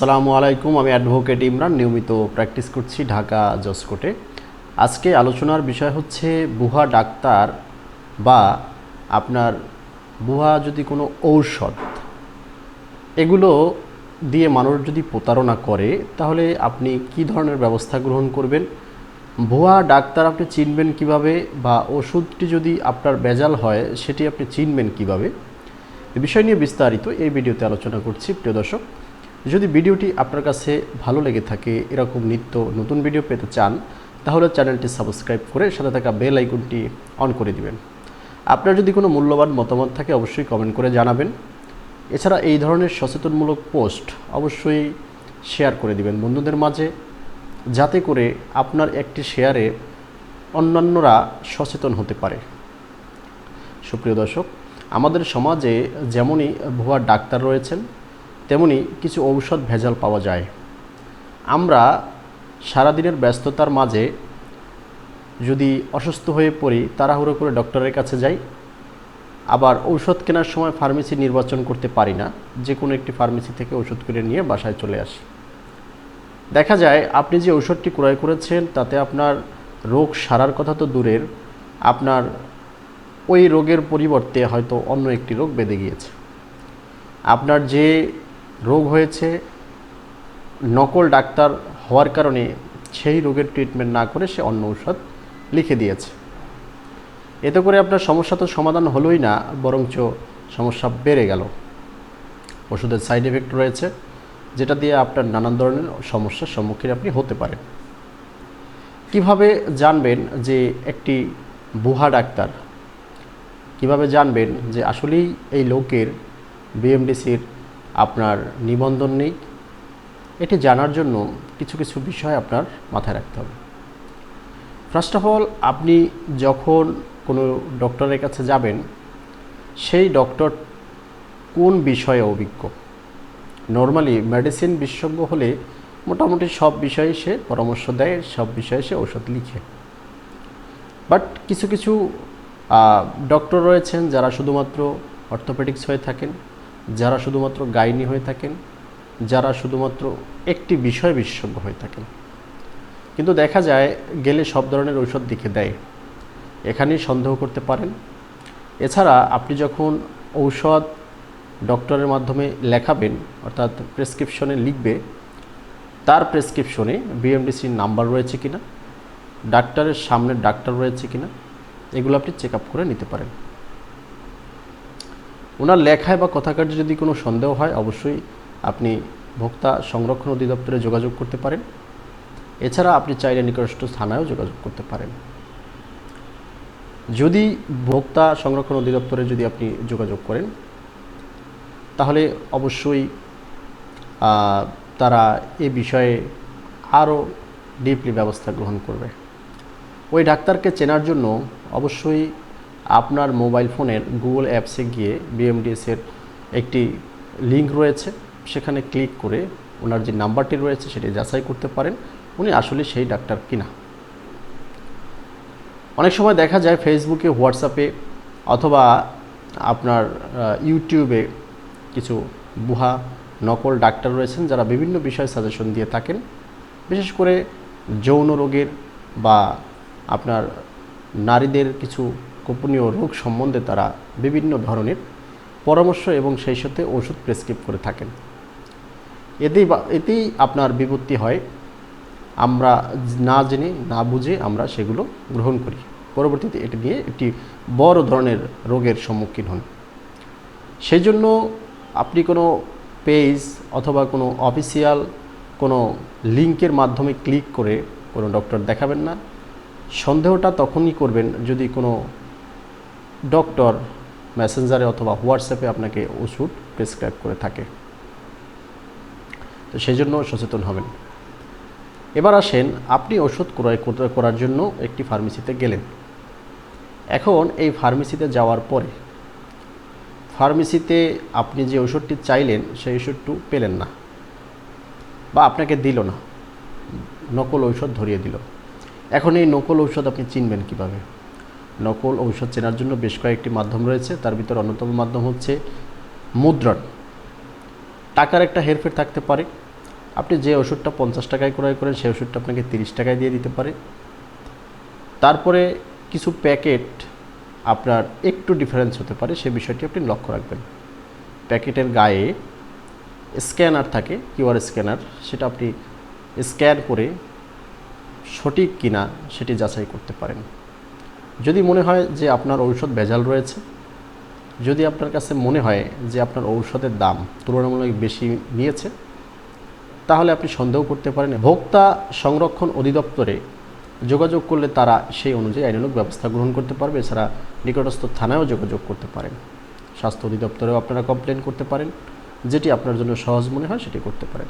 আসসালামু আলাইকুম, আমি অ্যাডভোকেট ইমরান, নিয়মিত প্র্যাকটিস করছি ঢাকা জসকোটে আজকে আলোচনার বিষয় হচ্ছে, বুহা ডাক্তার বা আপনার বুহা যদি কোনো ঔষধ, এগুলো দিয়ে মানুষ যদি প্রতারণা করে, তাহলে আপনি কি ধরনের ব্যবস্থা গ্রহণ করবেন? ভুয়া ডাক্তার আপনি চিনবেন কীভাবে বা ওষুধটি যদি আপনার বেজাল হয়, সেটি আপনি চিনবেন কীভাবে? এ বিষয় নিয়ে বিস্তারিত এই ভিডিওতে আলোচনা করছি। প্রিয় দর্শক যদি ভিডিওটি আপনার কাছে ভালো লেগে থাকে, এরকম নিত্য নতুন ভিডিও পেতে চান, তাহলে চ্যানেলটি সাবস্ক্রাইব করে সাথে থাকা বেল আইকনটি অন করে দিবেন। আপনার যদি কোনো মূল্যবান মতামত থাকে, অবশ্যই কমেন্ট করে জানাবেন। এছাড়া এই ধরনের সচেতনমূলক পোস্ট অবশ্যই শেয়ার করে দিবেন বন্ধুদের মাঝে, যাতে করে আপনার একটি শেয়ারে অন্যান্যরা সচেতন হতে পারে। সুপ্রিয় দর্শক, আমাদের সমাজে যেমনই ভুয়া ডাক্তার রয়েছেন তেমনি কিছু ঔষধ ভেজাল পাওয়া যায়। আমরা সারাদিনের ব্যস্ততার মাঝে যদি অসুস্থ হয়ে পড়ি, তাড়াহুড়ো করে ডক্টরের কাছে যাই, আবার ঔষধ কেনার সময় ফার্মেসি নির্বাচন করতে পারি না যে কোনো একটি ফার্মেসি থেকে ওষুধ কিনে নিয়ে বাসায় চলে আসি। দেখা যায়, আপনি যে ঔষধটি ক্রয় করেছেন, তাতে আপনার রোগ সারার কথা তো দূরের, আপনার ওই রোগের পরিবর্তে হয়তো অন্য একটি রোগ বেঁধে গিয়েছে। আপনার যে রোগ হয়েছে, নকল ডাক্তার হওয়ার কারণে সেই রোগের ট্রিটমেন্ট না করে সে অন্য ঔষধ লিখে দিয়েছে। এতে করে আপনার সমস্যা তো সমাধান হলোই না, বরঞ্চ সমস্যা বেড়ে গেল। ওষুধের সাইড এফেক্ট রয়েছে, যেটা দিয়ে আপনার নানান ধরনের সমস্যার সম্মুখীন আপনি হতে পারেন। কীভাবে জানবেন যে একটি বুহা ডাক্তার? কীভাবে জানবেন যে আসলেই এই লোকের বিএমডিসির আপনার নিবন্ধন নেই। এটি জানার জন্য কিছু কিছু বিষয় আপনার মাথায় রাখতে হবে। ফার্স্ট অফ অল আপনি যখন কোনো ডক্টরের কাছে যাবেন, সেই ডক্টর কোন বিষয়ে অভিজ্ঞ? নর্মালি মেডিসিন বিশেষজ্ঞ হলে মোটামুটি সব বিষয়ে সে পরামর্শ দেয়, সব বিষয়ে সে ওষুধ লিখে। বাট কিছু কিছু ডক্টর রয়েছেন যারা শুধুমাত্র অর্থোপেডিক্স হয়ে থাকেন। যারা শুধুমাত্র গাইনি হয়ে থাকেন, যারা শুধুমাত্র একটি বিষয় বিশেষজ্ঞ হয়ে থাকেন। কিন্তু দেখা যায়, গেলে সব ধরনের ঔষধ লিখে দেয়। এখানেই সন্দেহ করতে পারেন। এছাড়া আপনি যখন ঔষধ ডক্টরের মাধ্যমে লেখাবেন, অর্থাৎ প্রেসক্রিপশনে লিখবে, তার প্রেসক্রিপশনে বিএমডিসির নাম্বার রয়েছে কিনা, ডাক্তারের সামনের ডাক্তার রয়েছে কিনা, এগুলো আপনি চেক আপ করে নিতে পারেন। ওনার লেখায় বা কথাকার্যে যদি কোনো সন্দেহ হয়, অবশ্যই আপনি ভোক্তা সংরক্ষণ অধিদপ্তরে যোগাযোগ করতে পারেন। এছাড়া আপনি চাইলে নিকটস্থ থানায়ও যোগাযোগ করতে পারেন। যদি ভোক্তা সংরক্ষণ অধিদপ্তরে যদি আপনি যোগাযোগ করেন, তাহলে অবশ্যই তারা এ বিষয়ে আরও ডিপলি ব্যবস্থা গ্রহণ করবে। ওই ডাক্তারকে চেনার জন্য অবশ্যই আপনার মোবাইল ফোনের গুগল অ্যাপসে গিয়ে বিএমডিএসের একটি লিঙ্ক রয়েছে। সেখানে ক্লিক করে ওনার যে নাম্বারটি রয়েছে সেটি যাচাই করতে পারেন উনি আসলে সেই ডাক্তার কিনা। অনেক সময় দেখা যায় ফেসবুকে হোয়াটসঅ্যাপে অথবা আপনার ইউটিউবে কিছু বুহা, নকল ডাক্তার রয়েছেন যারা বিভিন্ন বিষয়ে সাজেশন দিয়ে থাকেন। বিশেষ করে যৌন রোগের বা আপনার নারীদের কিছু গোপনীয় রোগ সম্বন্ধে তারা বিভিন্ন ধরনের পরামর্শ এবং সেই সাথে ওষুধ প্রেসক্রিপ করে থাকেন। এতেই এতেই আপনার বিপত্তি হয়। আমরা না জেনে, না বুঝে আমরা সেগুলো গ্রহণ করি। পরবর্তীতে এটি নিয়ে একটি বড় ধরনের রোগের সম্মুখীন হন। সেই জন্য আপনি কোনো পেজ অথবা কোনো অফিসিয়াল কোনো লিঙ্কের মাধ্যমে ক্লিক করে কোনো ডক্টর দেখাবেন না। সন্দেহটা তখনই করবেন যদি কোনো ডক্টর মেসেঞ্জারে অথবা হোয়াটসঅ্যাপে আপনাকে ওষুধ প্রেসক্রাইব করে থাকে। তো সেই জন্য সচেতন হবেন। এবার আসেন, আপনি ওষুধ ক্রয় করার জন্য একটি ফার্মেসিতে গেলেন। এখন এই ফার্মেসিতে যাওয়ার পরে ফার্মেসিতে আপনি যে ওষুধটি চাইলেন, সেই ওষুধটু পেলেন না বা আপনাকে দিল না। নকল ঔষধ ধরিয়ে দিল। এখন এই নকল ঔষধ আপনি চিনবেন কীভাবে? নকল ঔষধ চেনার জন্য বেশ কয়েকটি মাধ্যম রয়েছে। তার ভিতর অন্যতম মাধ্যম হচ্ছে মুদ্রণ। টাকার একটা হেরফের থাকতে পারে। আপনি যে ওষুধটা পঞ্চাশ টাকায় ক্রয় করেন, সেই ওষুধটা আপনাকে তিরিশ টাকায় দিয়ে দিতে পারে। তারপরে কিছু প্যাকেট আপনার একটু ডিফারেন্স হতে পারে, সে বিষয়টি আপনি লক্ষ্য রাখবেন। প্যাকেটের গায়ে স্ক্যানার থাকে কিউআর স্ক্যানার। সেটা আপনি স্ক্যান করে সঠিক কিনা সেটি যাচাই করতে পারেন। যদি মনে হয় যে আপনার ঔষধ ভেজাল রয়েছে, যদি আপনার কাছে মনে হয় যে আপনার ঔষধের দাম তুলনামূলক বেশি নিয়েছে, তাহলে আপনি সন্দেহ করতে পারেন। ভোক্তা সংরক্ষণ অধিদপ্তরে যোগাযোগ করলে তারা সেই অনুযায়ী আইনানুগ ব্যবস্থা গ্রহণ করতে পারবে। এছাড়া নিকটস্থ থানায়ও যোগাযোগ করতে পারেন। স্বাস্থ্য অধিদপ্তরেও আপনারা কমপ্লেন করতে পারেন। যেটি আপনার জন্য সহজ মনে হয় সেটি করতে পারেন।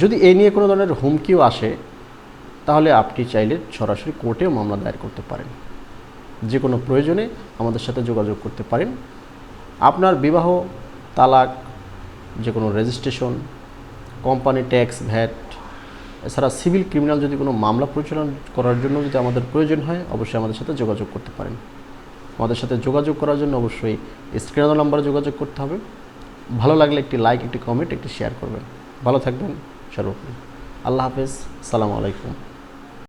যদি এই নিয়ে কোনো ধরনের হুমকিও আসে তাহলে আপনি চাইলে সরাসরি কোর্টেও মামলা দায়ের করতে পারেন। যে কোনো প্রয়োজনে আমাদের সাথে যোগাযোগ করতে পারেন। আপনার বিবাহ, তালাক যে কোনো রেজিস্ট্রেশন কোম্পানি ট্যাক্স ভ্যাট এছাড়া সিভিল ক্রিমিনাল যদি কোনো মামলা পরিচালনা করার জন্য যদি আমাদের প্রয়োজন হয়, অবশ্যই আমাদের সাথে যোগাযোগ করতে পারেন। আমাদের সাথে যোগাযোগ করার জন্য অবশ্যই স্ক্রিনার নাম্বারে যোগাযোগ করতে হবে। ভালো লাগলে একটি লাইক একটি কমেন্ট একটি শেয়ার করবেন। ভালো থাকবেন সর্বোপরি। আল্লাহ হাফেজ। সালামু আলাইকুম।